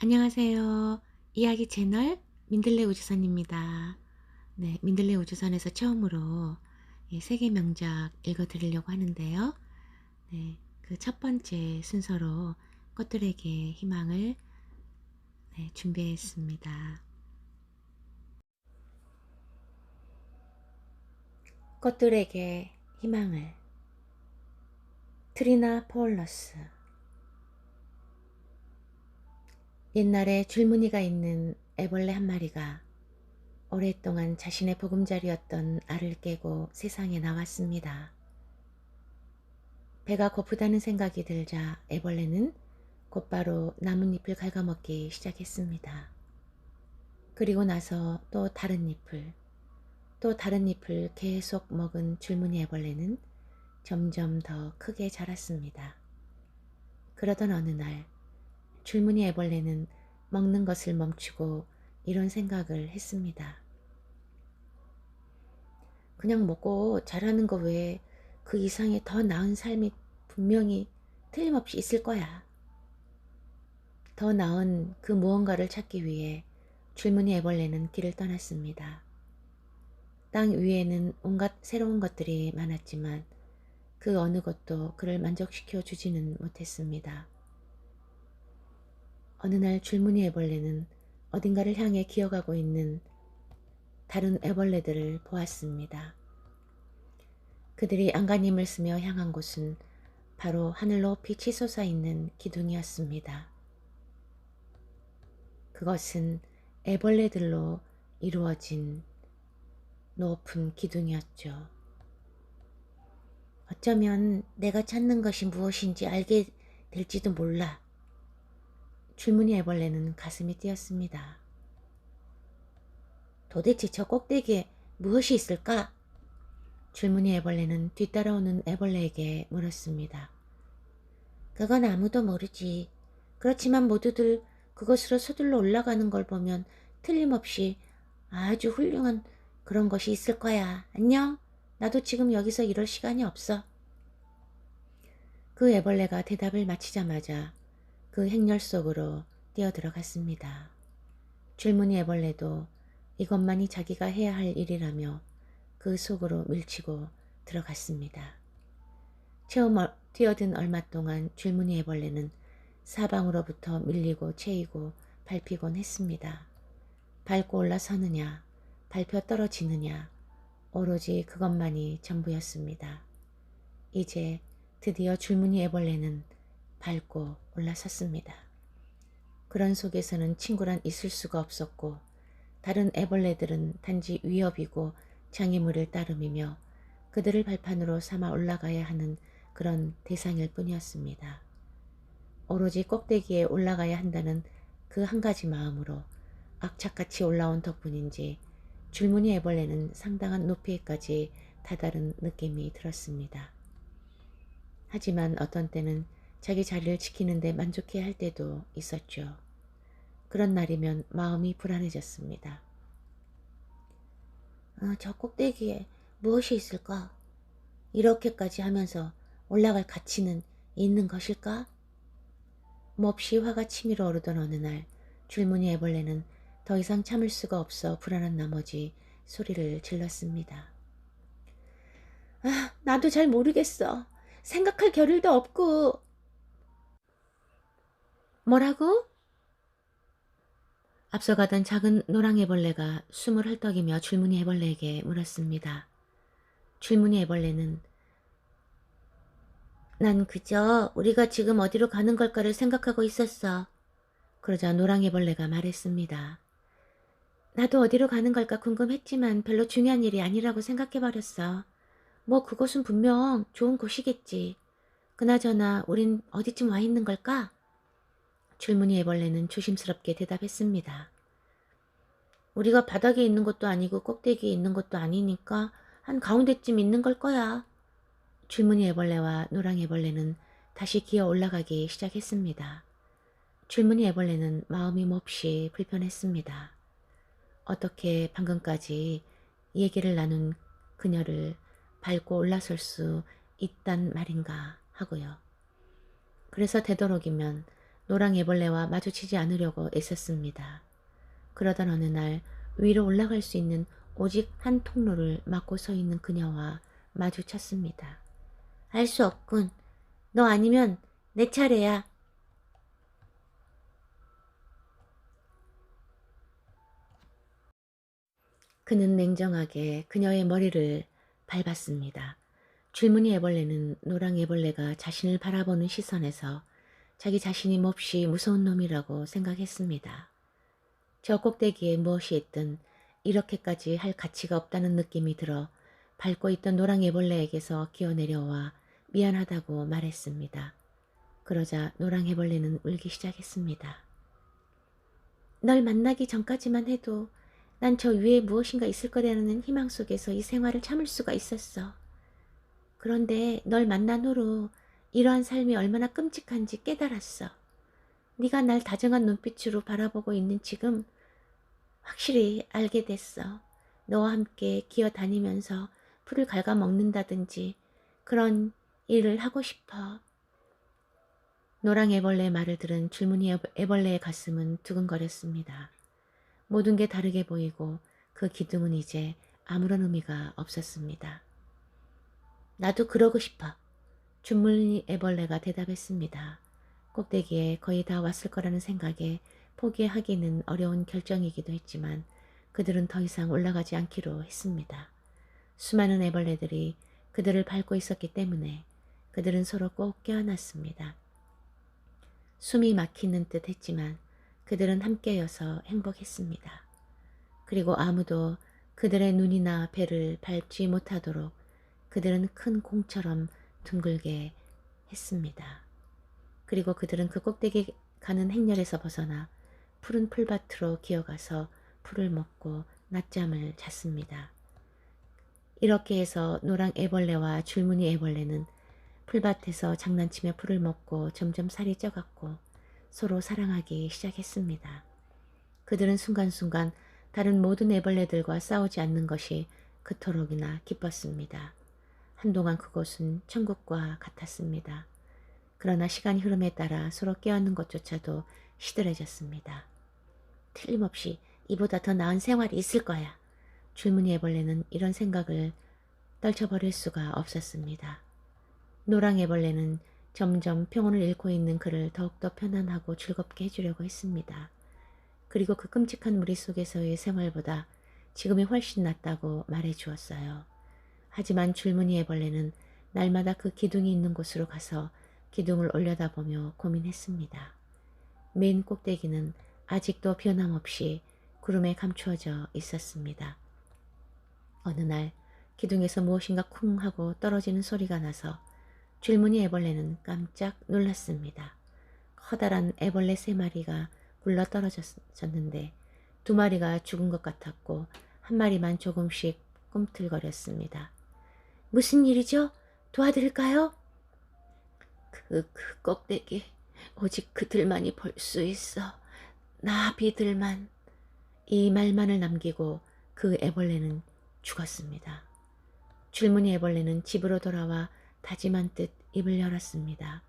안녕하세요. 이야기 채널 민들레 우주선입니다. 네, 민들레 우주선에서 처음으로 예, 세계 명작 읽어드리려고 하는데요. 네, 그 첫 번째 순서로 꽃들에게 희망을 네, 준비했습니다. 꽃들에게 희망을 트리나 포울러스 옛날에 줄무늬가 있는 애벌레 한 마리가 오랫동안 자신의 보금자리였던 알을 깨고 세상에 나왔습니다. 배가 고프다는 생각이 들자 애벌레는 곧바로 나뭇잎을 갉아먹기 시작했습니다. 그리고 나서 또 다른 잎을, 또 다른 잎을 계속 먹은 줄무늬 애벌레는 점점 더 크게 자랐습니다. 그러던 어느 날 줄무늬 애벌레는 먹는 것을 멈추고 이런 생각을 했습니다. 그냥 먹고 자라는 거 외에 그 이상의 더 나은 삶이 분명히 틀림없이 있을 거야. 더 나은 그 무언가를 찾기 위해 줄무늬 애벌레는 길을 떠났습니다. 땅 위에는 온갖 새로운 것들이 많았지만 그 어느 것도 그를 만족시켜 주지는 못했습니다. 어느 날 줄무늬 애벌레는 어딘가를 향해 기어가고 있는 다른 애벌레들을 보았습니다. 그들이 안간힘을 쓰며 향한 곳은 바로 하늘 높이 치솟아 있는 기둥이었습니다. 그것은 애벌레들로 이루어진 높은 기둥이었죠. 어쩌면 내가 찾는 것이 무엇인지 알게 될지도 몰라. 줄무늬 애벌레는 가슴이 뛰었습니다. 도대체 저 꼭대기에 무엇이 있을까? 줄무늬 애벌레는 뒤따라오는 애벌레에게 물었습니다. 그건 아무도 모르지. 그렇지만 모두들 그것으로 서둘러 올라가는 걸 보면 틀림없이 아주 훌륭한 그런 것이 있을 거야. 안녕. 나도 지금 여기서 이럴 시간이 없어. 그 애벌레가 대답을 마치자마자 그 행렬 속으로 뛰어들어갔습니다. 줄무늬 애벌레도 이것만이 자기가 해야 할 일이라며 그 속으로 밀치고 들어갔습니다. 처음 뛰어든 얼마 동안 줄무늬 애벌레는 사방으로부터 밀리고 채이고 밟히곤 했습니다. 밟고 올라서느냐, 밟혀 떨어지느냐, 오로지 그것만이 전부였습니다. 이제 드디어 줄무늬 애벌레는 밟고 올라섰습니다. 그런 속에서는 친구란 있을 수가 없었고 다른 애벌레들은 단지 위협이고 장애물을 따름이며 그들을 발판으로 삼아 올라가야 하는 그런 대상일 뿐이었습니다. 오로지 꼭대기에 올라가야 한다는 그 한 가지 마음으로 악착같이 올라온 덕분인지 줄무늬 애벌레는 상당한 높이에까지 다다른 느낌이 들었습니다. 하지만 어떤 때는 자기 자리를 지키는데 만족해야 할 때도 있었죠. 그런 날이면 마음이 불안해졌습니다. 어, 저 꼭대기에 무엇이 있을까? 이렇게까지 하면서 올라갈 가치는 있는 것일까? 몹시 화가 치밀어 오르던 어느 날 줄무늬 애벌레는 더 이상 참을 수가 없어 불안한 나머지 소리를 질렀습니다. 아, 나도 잘 모르겠어. 생각할 겨를도 없고. 뭐라고? 앞서가던 작은 노랑애벌레가 숨을 헐떡이며 줄무늬 애벌레에게 물었습니다. 줄무늬 애벌레는 난 그저 우리가 지금 어디로 가는 걸까를 생각하고 있었어. 그러자 노랑애벌레가 말했습니다. 나도 어디로 가는 걸까 궁금했지만 별로 중요한 일이 아니라고 생각해버렸어. 뭐 그곳은 분명 좋은 곳이겠지. 그나저나 우린 어디쯤 와 있는 걸까? 줄무늬 애벌레는 조심스럽게 대답했습니다. 우리가 바닥에 있는 것도 아니고 꼭대기에 있는 것도 아니니까 한 가운데쯤 있는 걸 거야. 줄무늬 애벌레와 노랑 애벌레는 다시 기어 올라가기 시작했습니다. 줄무늬 애벌레는 마음이 몹시 불편했습니다. 어떻게 방금까지 얘기를 나눈 그녀를 밟고 올라설 수 있단 말인가 하고요. 그래서 되도록이면 노랑 애벌레와 마주치지 않으려고 애썼습니다. 그러던 어느 날 위로 올라갈 수 있는 오직 한 통로를 막고 서 있는 그녀와 마주쳤습니다. 알 수 없군. 너 아니면 내 차례야. 그는 냉정하게 그녀의 머리를 밟았습니다. 줄무늬 애벌레는 노랑 애벌레가 자신을 바라보는 시선에서 자기 자신이 몹시 무서운 놈이라고 생각했습니다. 저 꼭대기에 무엇이 있든 이렇게까지 할 가치가 없다는 느낌이 들어 밟고 있던 노랑 애벌레에게서 기어내려와 미안하다고 말했습니다. 그러자 노랑 애벌레는 울기 시작했습니다. 널 만나기 전까지만 해도 난 저 위에 무엇인가 있을 거라는 희망 속에서 이 생활을 참을 수가 있었어. 그런데 널 만난 후로 이러한 삶이 얼마나 끔찍한지 깨달았어. 네가 날 다정한 눈빛으로 바라보고 있는 지금 확실히 알게 됐어. 너와 함께 기어 다니면서 풀을 갉아먹는다든지 그런 일을 하고 싶어. 노랑 애벌레의 말을 들은 줄무늬 애벌레의 가슴은 두근거렸습니다. 모든 게 다르게 보이고 그 기둥은 이제 아무런 의미가 없었습니다. 나도 그러고 싶어. 줄무늬 애벌레가 대답했습니다. 꼭대기에 거의 다 왔을 거라는 생각에 포기하기는 어려운 결정이기도 했지만 그들은 더 이상 올라가지 않기로 했습니다. 수많은 애벌레들이 그들을 밟고 있었기 때문에 그들은 서로 꼭 껴안았습니다. 숨이 막히는 듯 했지만 그들은 함께여서 행복했습니다. 그리고 아무도 그들의 눈이나 배를 밟지 못하도록 그들은 큰 공처럼 둥글게 했습니다. 그리고 그들은 그 꼭대기 가는 행렬에서 벗어나 푸른 풀밭으로 기어가서 풀을 먹고 낮잠을 잤습니다. 이렇게 해서 노랑 애벌레와 줄무늬 애벌레는 풀밭에서 장난치며 풀을 먹고 점점 살이 쪄갔고 서로 사랑하기 시작했습니다. 그들은 순간순간 다른 모든 애벌레들과 싸우지 않는 것이 그토록이나 기뻤습니다. 한동안 그곳은 천국과 같았습니다. 그러나 시간이 흐름에 따라 서로 깨어있는 것조차도 시들해졌습니다. 틀림없이 이보다 더 나은 생활이 있을 거야. 줄무늬 애벌레는 이런 생각을 떨쳐버릴 수가 없었습니다. 노랑 애벌레는 점점 평온을 잃고 있는 그를 더욱더 편안하고 즐겁게 해주려고 했습니다. 그리고 그 끔찍한 무리 속에서의 생활보다 지금이 훨씬 낫다고 말해 주었어요. 하지만 줄무늬 애벌레는 날마다 그 기둥이 있는 곳으로 가서 기둥을 올려다보며 고민했습니다. 맨 꼭대기는 아직도 변함없이 구름에 감추어져 있었습니다. 어느 날 기둥에서 무엇인가 쿵 하고 떨어지는 소리가 나서 줄무늬 애벌레는 깜짝 놀랐습니다. 커다란 애벌레 세 마리가 굴러 떨어졌는데 두 마리가 죽은 것 같았고 한 마리만 조금씩 꿈틀거렸습니다. 무슨 일이죠? 도와드릴까요? 그, 그 꼭대기 오직 그들만이 볼 수 있어. 나비들만. 이 말만을 남기고 그 애벌레는 죽었습니다. 줄무늬 애벌레는 집으로 돌아와 다짐한 듯 입을 열었습니다.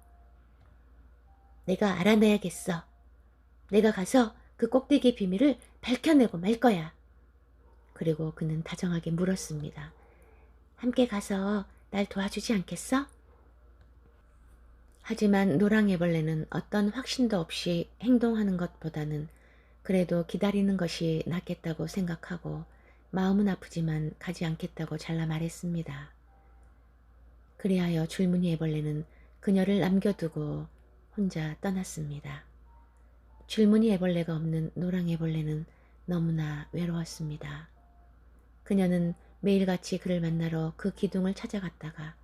내가 알아내야겠어. 내가 가서 그 꼭대기의 비밀을 밝혀내고 말 거야. 그리고 그는 다정하게 물었습니다. 함께 가서 날 도와주지 않겠어? 하지만 노랑애벌레는 어떤 확신도 없이 행동하는 것보다는 그래도 기다리는 것이 낫겠다고 생각하고 마음은 아프지만 가지 않겠다고 잘라 말했습니다. 그리하여 줄무늬 애벌레는 그녀를 남겨두고 혼자 떠났습니다. 줄무늬 애벌레가 없는 노랑 애벌레는 너무나 외로웠습니다. 그녀는 매일같이 그를 만나러 그 기둥을 찾아갔다가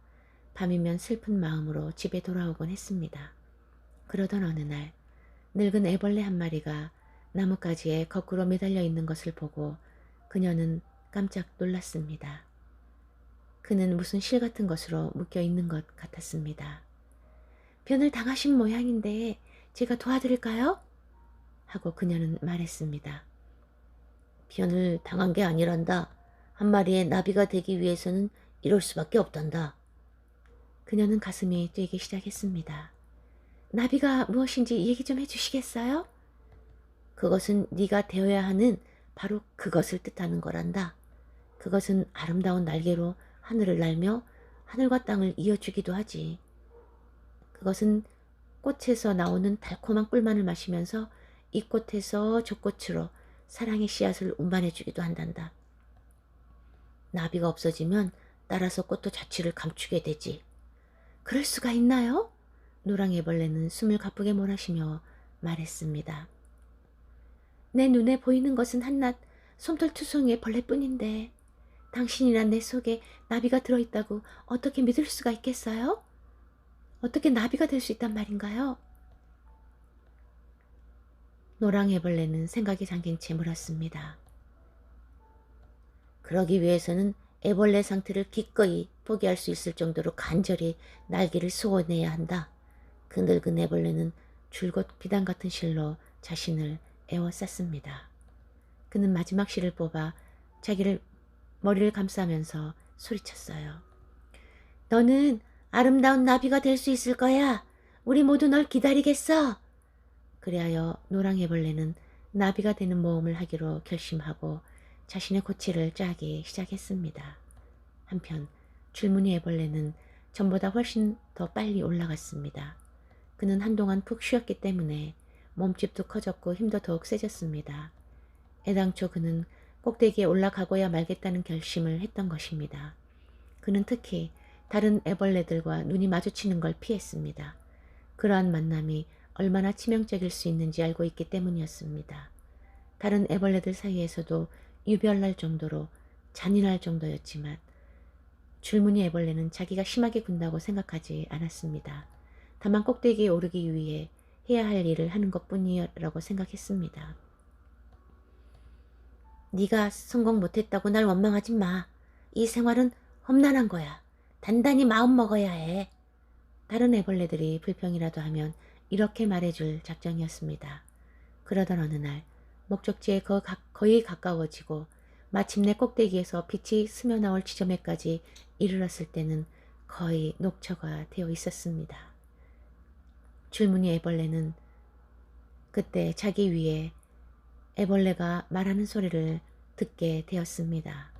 밤이면 슬픈 마음으로 집에 돌아오곤 했습니다. 그러던 어느 날 늙은 애벌레 한 마리가 나뭇가지에 거꾸로 매달려 있는 것을 보고 그녀는 깜짝 놀랐습니다. 그는 무슨 실 같은 것으로 묶여 있는 것 같았습니다. 변을 당하신 모양인데 제가 도와드릴까요? 하고 그녀는 말했습니다. 변을 당한 게 아니란다. 한 마리의 나비가 되기 위해서는 이럴 수밖에 없단다. 그녀는 가슴이 뛰기 시작했습니다. 나비가 무엇인지 얘기 좀 해주시겠어요? 그것은 네가 되어야 하는 바로 그것을 뜻하는 거란다. 그것은 아름다운 날개로 하늘을 날며 하늘과 땅을 이어주기도 하지. 그것은 꽃에서 나오는 달콤한 꿀만을 마시면서 이 꽃에서 저 꽃으로 사랑의 씨앗을 운반해주기도 한단다. 나비가 없어지면 따라서 꽃도 자취를 감추게 되지. 그럴 수가 있나요? 노랑애벌레는 숨을 가쁘게 몰아쉬며 말했습니다. 내 눈에 보이는 것은 한낱 솜털투성이의 벌레뿐인데 당신이나 내 속에 나비가 들어있다고 어떻게 믿을 수가 있겠어요? 어떻게 나비가 될 수 있단 말인가요? 노랑애벌레는 생각이 잠긴 채 물었습니다. 그러기 위해서는 애벌레 상태를 기꺼이 포기할 수 있을 정도로 간절히 날개를 쏘아내야 한다. 그 늙은 애벌레는 줄곧 비단 같은 실로 자신을 에워쌌습니다. 그는 마지막 실을 뽑아 자기를 머리를 감싸면서 소리쳤어요. 너는 아름다운 나비가 될 수 있을 거야. 우리 모두 널 기다리겠어. 그리하여 노랑 애벌레는 나비가 되는 모험을 하기로 결심하고 자신의 고치를 짜기 시작했습니다. 한편 줄무늬 애벌레는 전보다 훨씬 더 빨리 올라갔습니다. 그는 한동안 푹 쉬었기 때문에 몸집도 커졌고 힘도 더욱 세졌습니다. 애당초 그는 꼭대기에 올라가고야 말겠다는 결심을 했던 것입니다. 그는 특히 다른 애벌레들과 눈이 마주치는 걸 피했습니다. 그러한 만남이 얼마나 치명적일 수 있는지 알고 있기 때문이었습니다. 다른 애벌레들 사이에서도 유별날 정도로 잔인할 정도였지만 줄무늬 애벌레는 자기가 심하게 군다고 생각하지 않았습니다. 다만 꼭대기에 오르기 위해 해야 할 일을 하는 것뿐이라고 생각했습니다. 네가 성공 못했다고 날 원망하지 마. 이 생활은 험난한 거야. 단단히 마음 먹어야 해. 다른 애벌레들이 불평이라도 하면 이렇게 말해줄 작정이었습니다. 그러던 어느 날 목적지에 거의 가까워지고 마침내 꼭대기에서 빛이 스며나올 지점에까지 이르렀을 때는 거의 녹초가 되어 있었습니다. 줄무늬 애벌레는 그때 자기 위에 애벌레가 말하는 소리를 듣게 되었습니다.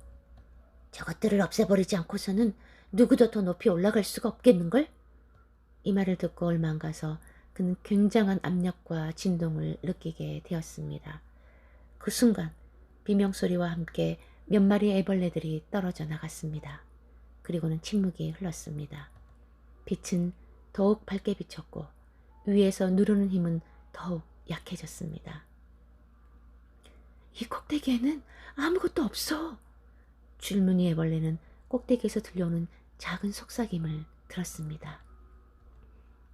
저것들을 없애버리지 않고서는 누구도 더 높이 올라갈 수가 없겠는걸? 이 말을 듣고 얼마 안 가서 그는 굉장한 압력과 진동을 느끼게 되었습니다. 그 순간 비명소리와 함께 몇 마리의 애벌레들이 떨어져 나갔습니다. 그리고는 침묵이 흘렀습니다. 빛은 더욱 밝게 비쳤고 위에서 누르는 힘은 더욱 약해졌습니다. 이 꼭대기에는 아무것도 없어. 줄무늬 애벌레는 꼭대기에서 들려오는 작은 속삭임을 들었습니다.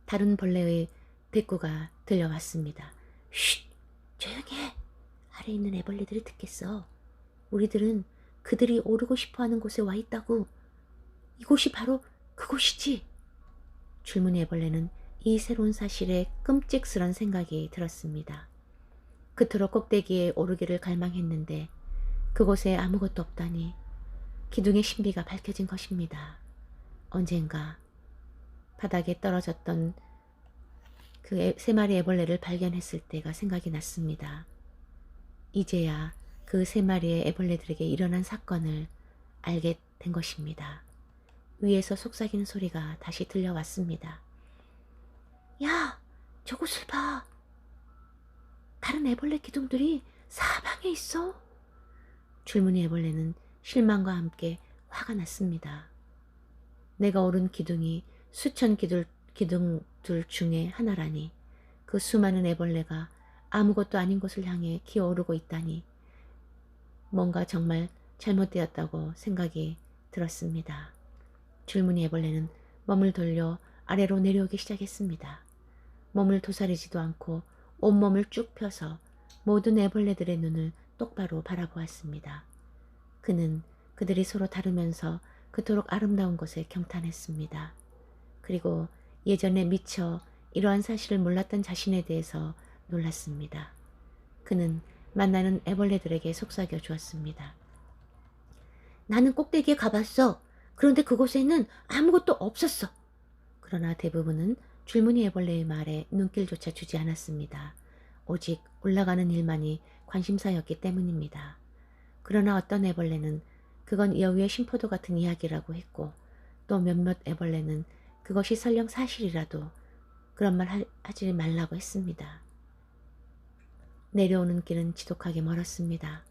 다른 벌레의 대꾸가 들려왔습니다. 쉿! 조용히 해! 아래 있는 애벌레들이 듣겠어. 우리들은 그들이 오르고 싶어 하는 곳에 와 있다고. 이곳이 바로 그곳이지. 줄무늬 애벌레는 이 새로운 사실에 끔찍스런 생각이 들었습니다. 그토록 꼭대기에 오르기를 갈망했는데 그곳에 아무것도 없다니 기둥의 신비가 밝혀진 것입니다. 언젠가 바닥에 떨어졌던 그 세 마리 애벌레를 발견했을 때가 생각이 났습니다. 이제야 그 세 마리의 애벌레들에게 일어난 사건을 알게 된 것입니다. 위에서 속삭이는 소리가 다시 들려왔습니다. 야, 저곳을 봐. 다른 애벌레 기둥들이 사방에 있어. 줄무늬 애벌레는 실망과 함께 화가 났습니다. 내가 오른 기둥이 수천 기둥, 기둥들 중에 하나라니 그 수많은 애벌레가 아무것도 아닌 곳을 향해 기어오르고 있다니 뭔가 정말 잘못되었다고 생각이 들었습니다. 줄무늬 애벌레는 몸을 돌려 아래로 내려오기 시작했습니다. 몸을 도사리지도 않고 온몸을 쭉 펴서 모든 애벌레들의 눈을 똑바로 바라보았습니다. 그는 그들이 서로 다루면서 그토록 아름다운 곳에 경탄했습니다. 그리고 예전에 미처 이러한 사실을 몰랐던 자신에 대해서 놀랐습니다. 그는 만나는 애벌레들에게 속삭여 주었습니다. 나는 꼭대기에 가봤어. 그런데 그곳에는 아무것도 없었어. 그러나 대부분은 줄무늬 애벌레의 말에 눈길조차 주지 않았습니다. 오직 올라가는 일만이 관심사였기 때문입니다. 그러나 어떤 애벌레는 그건 여우의 심포도 같은 이야기라고 했고 또 몇몇 애벌레는 그것이 설령 사실이라도 그런 말 하- 하지 말라고 했습니다. 내려오는 길은 지독하게 멀었습니다.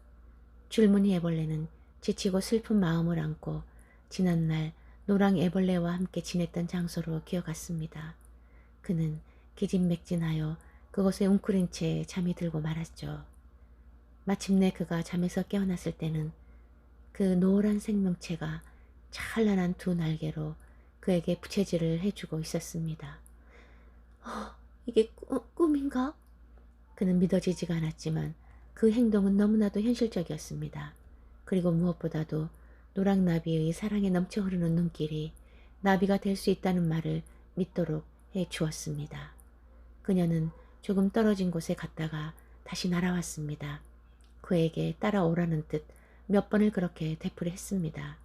줄무늬 애벌레는 지치고 슬픈 마음을 안고 지난날 노랑 애벌레와 함께 지냈던 장소로 기어갔습니다. 그는 기진맥진하여 그곳에 웅크린 채 잠이 들고 말았죠. 마침내 그가 잠에서 깨어났을 때는 그 노란 생명체가 찬란한 두 날개로 그에게 부채질을 해주고 있었습니다. 어, 이게 꾸, 꿈인가? 그는 믿어지지가 않았지만 그 행동은 너무나도 현실적이었습니다. 그리고 무엇보다도 노랑나비의 사랑에 넘쳐 흐르는 눈길이 나비가 될 수 있다는 말을 믿도록 해 주었습니다. 그녀는 조금 떨어진 곳에 갔다가 다시 날아왔습니다. 그에게 따라오라는 듯 몇 번을 그렇게 되풀이 했습니다.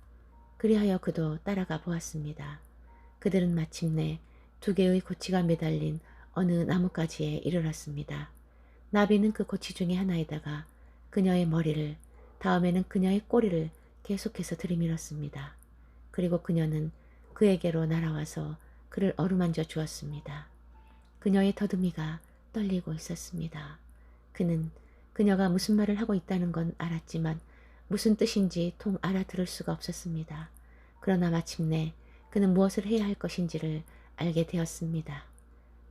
그리하여 그도 따라가 보았습니다. 그들은 마침내 두 개의 고치가 매달린 어느 나뭇가지에 이르렀습니다. 나비는 그 고치 중에 하나에다가 그녀의 머리를 다음에는 그녀의 꼬리를 계속해서 들이밀었습니다. 그리고 그녀는 그에게로 날아와서 그를 어루만져 주었습니다. 그녀의 더듬이가 떨리고 있었습니다. 그는 그녀가 무슨 말을 하고 있다는 건 알았지만 무슨 뜻인지 통 알아들을 수가 없었습니다. 그러나 마침내 그는 무엇을 해야 할 것인지를 알게 되었습니다.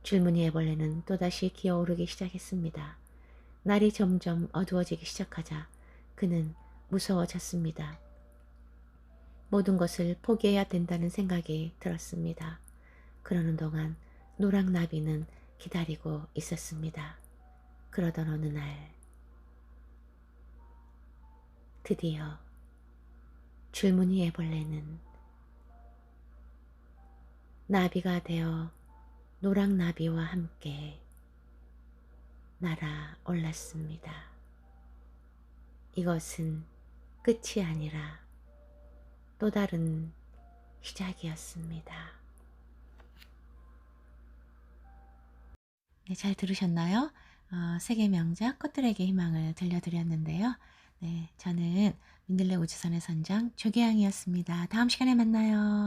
줄무늬 애벌레는 또다시 기어오르기 시작했습니다. 날이 점점 어두워지기 시작하자 그는 무서워졌습니다. 모든 것을 포기해야 된다는 생각이 들었습니다. 그러는 동안 노랑나비는 기다리고 있었습니다. 그러던 어느 날 드디어 줄무늬 애벌레는 나비가 되어 노랑나비와 함께 날아올랐습니다. 이것은 끝이 아니라 또 다른 시작이었습니다. 네, 잘 들으셨나요? 어, 세계 명작 꽃들에게 희망을 들려드렸는데요. 네, 저는 민들레 우주선의 선장 조계양이었습니다. 다음 시간에 만나요.